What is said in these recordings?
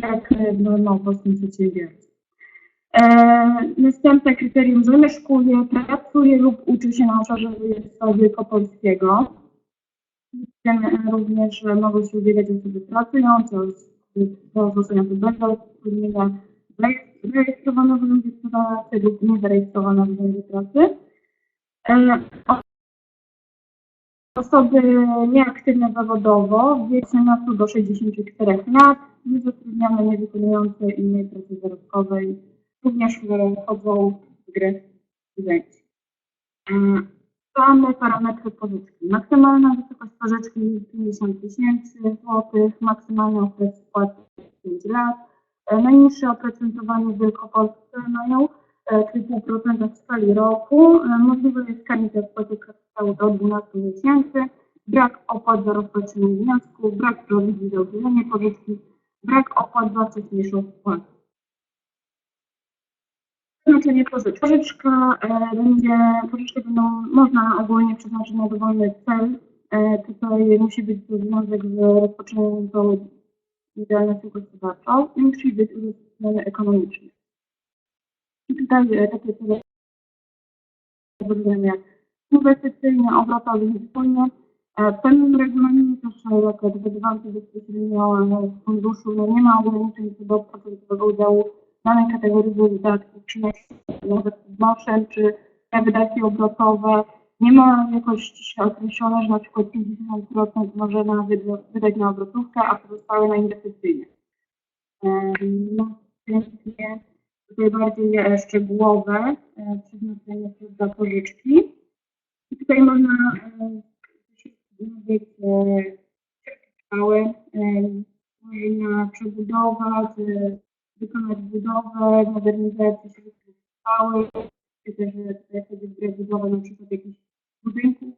tak jak no, własnym przedsiębiorstwie. Następne kryterium zamieszkuje, pracuje lub uczy się na obszarze województwa wielkopolskiego. Tym e, również e, mogą się ubiegać osoby pracujące, osoby bez zatrudnienia, zarejestrowane w urzędzie pracy lub niezarejestrowane w urzędzie pracy. E, Osoby nieaktywne zawodowo w wieku 18 do 64 lat, niezatrudnione, niewykonujące innej pracy zarobkowej, również wchodzą w grę studenci. E, Same parametry pożyczki. Maksymalna wysokość pożyczki 50 tysięcy złotych, maksymalny okres spłaty 5 lat. E, Najniższe oprocentowanie w Wielkopolsce mają e, 3,5% w skali roku. E, Możliwe jest karnica spłaty kapitału do 12 miesięcy. Brak opłat za rozpatrzenie wniosku, brak prowizji za udzielenie pożyczki, brak opłat za wcześniejszą spłatę. Znaczenie pożyczki. Pożyczka e, będzie, pożyczkę będą można ogólnie przeznaczyć na dowolny cel. E, tutaj musi być związek z rozpoczętą działalnością gospodarczą i musi być uzasadniony ekonomicznie. I tutaj e, takie cele jak inwestycyjne, obrotowe i wspólne. E, W pewnym regulaminie też e, jako wydawcy bezpośrednio e, z funduszu no, nie ma ograniczeń co do procentowego udziału danej kategorii wydatków, czy nawet wznoszeń, czy te wydatki obrotowe. Nie ma jakoś ściśle określone, że na przykład 50% można wyda- wydać na obrotówkę, a pozostałe na inwestycyjne. Em, Następnie tutaj bardziej e, szczegółowe e, przeznaczenie dla pożyczki. I tutaj można e, się zastanowić, e, trwałe, e, można przebudować, wykonać budowę, modernizację środków trwałych, czy też grę budowę na przykład jakichś budynków,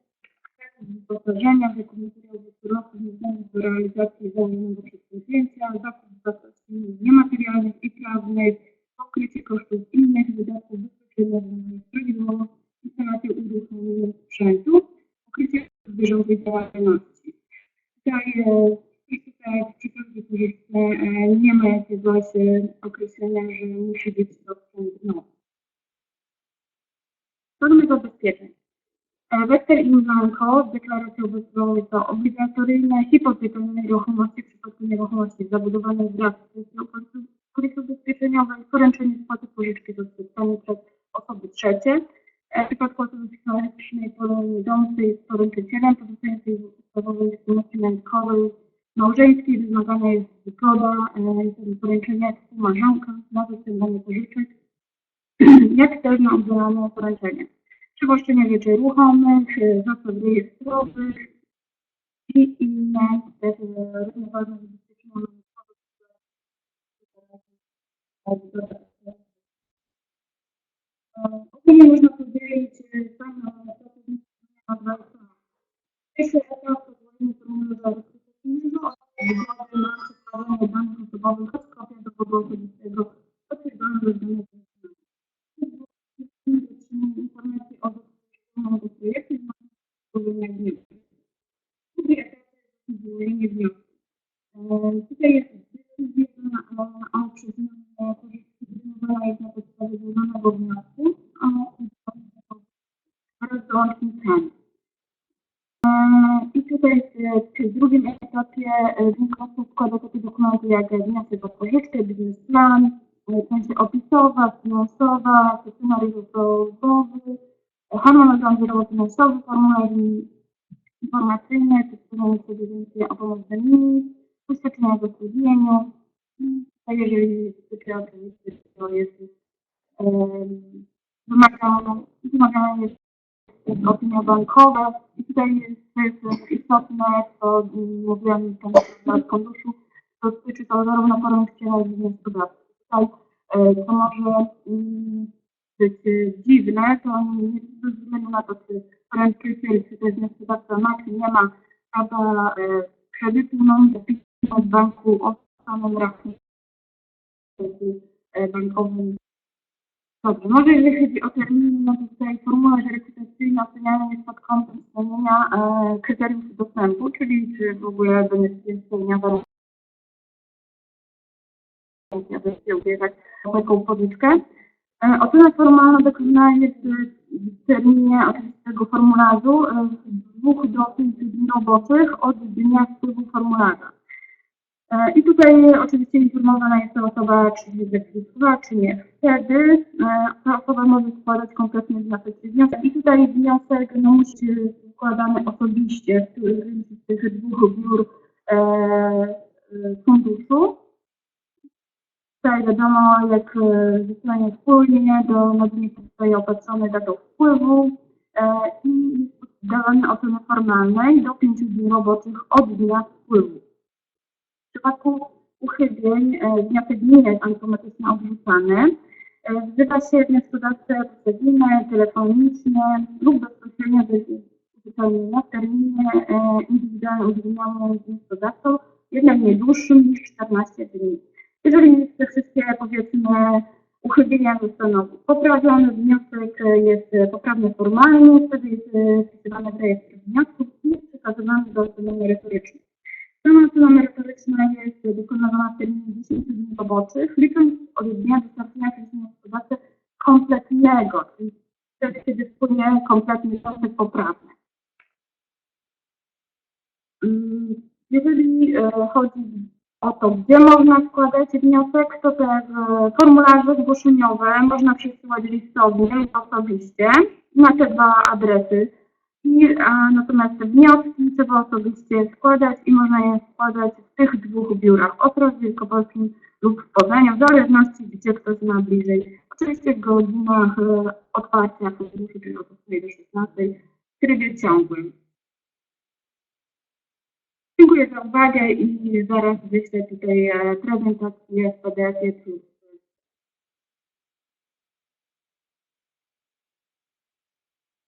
wyposażenia, zakup materiałów surowców niezbędnych do realizacji założonego przedsięwzięcia, zakup zasobów niematerialnych i prawnych, pokrycie kosztów innych wydatków bezpośrednio związanych z prawidłową instalacją i uruchomieniem sprzętu, bieżącej działalności. Tutaj i tutaj pożyczce e, nie ma jakiegoś określenia, że musi być to nowy. Formy zabezpieczeń. E, Weksel in blanco, deklaracja ubezpieczeniowa jest to obligatoryjne, hipoteka nieruchomości w przypadku nieruchomości zabudowanej wraz z polisą ubezpieczeniowej, poręczenie spłaty pożyczki do spotkania przez osoby trzecie. E, W przypadku fizycznej podejmującej z poręczycielem, pozostającej w wiadomości majątkowej małżeńskiej wymagana jest zgoda, e, poręczenie współmałżonka na wyciąganie pożyczek, jak też na oddzielane poręczenie. Przywłaszczenia rzeczy ruchomych, e, zasad rejestrowych i inne też e, równoważne zabezpieczenia majątkowe, na przedstawienie danych osobowych oraz kopia dowodu osobistego potwierdzona ze danych informacji o dotyczącym projektu i złożenia wniosku. Drugi etap jest złożenie wniosku. Tutaj jest decyzja o, przyznaniu pożyczki jest na podstawie złożonego wniosku oraz dołącznik cen. E, W, w drugim etapie e, wnioskodawca składa takie dokumenty jak wniosek o pożyczkę, biznesplan, e, część opisowa, finansowa, scenariusz rozwojowy, e, harmonogram wielofinansowy, formularz informacyjny, przedstawienie więcej o pomoc de minimis, poświadczenia o zatrudnieniu. To jeżeli dotyczy oczywiście, to jest wymagane, wymagane jest, jest opinia bankowa. I tutaj jest, to jest istotne, co mówiłem w funduszu, to dotyczy to zarówno poręczyciela, jak i wnioskodawcy. Tutaj e, to może mm, być e, dziwne, to nie bez względu na to, czy poręczyciel, czy też wnioskodawca ma, czy nie ma prawa e, kredytu, i zapisać w banku o samym rachunku bankowym. Dobrze, może jeżeli chodzi o terminy, no to tutaj formularz rekrutacyjny oceniany jest pod kątem spełnienia e, kryteriów dostępu, czyli czy w ogóle będzie spełnia warunki ja bym się ubierać o taką pożyczkę. E, Ocena formalna dokonana jest w terminie tego formularzu e, z dwóch do pięciu dni roboczych od dnia wpływu formularza. E, I tutaj oczywiście informowana jest ta osoba, czy zdecydowała, czy nie. Wtedy e, ta osoba może składać konkretny wniosek. I tutaj wniosek no, musi być składany osobiście w którymś z tych dwóch biur e, e, funduszu. Tutaj wiadomo, jak e, zostanie wspólnie do nadmiernie zostaje opatrzony datą wpływu e, i poddawane oceny formalnej do 5 dni roboczych od dnia wpływu. Przypadku uchybień e, wniosek nie jest automatycznie odrzucany. E, Wzywa się wnioskodawcę przez e telefonicznie lub bezpośrednio do uzupełnienia terminie e, indywidualnie uwzględnionym wnioskodawcą, jednak nie dłuższym niż 14 dni. Jeżeli te wszystkie, powiedzmy, uchybienia zostaną poprawione, wniosek jest poprawny formalnie, wtedy jest wpisywany rejestr wniosków i przekazywany do oceny merytorycznej. Sama ocena merytoryczna jest dokonywana w terminie 10 dni roboczych, licząc od dnia dostarczenia przez wnioskodawcę kompletnego, czyli wtedy, kiedy wpłynie kompletny wniosek poprawny. Mm, Jeżeli e, chodzi o to, gdzie można składać wniosek, to te e, formularze zgłoszeniowe można przesyłać listownie osobiście na te dwa adresy. Natomiast wnioski trzeba osobiście składać i można je składać w tych dwóch biurach, Ostrość Wielkopolskim lub w Poznaniu, w zależności gdzie ktoś ma bliżej. Oczywiście w godzinach e, otwarcia funduszu, czyli od 8 do 16 w trybie ciągłym. Dziękuję za uwagę i zaraz wyślę tutaj e, prezentację w PDF-ie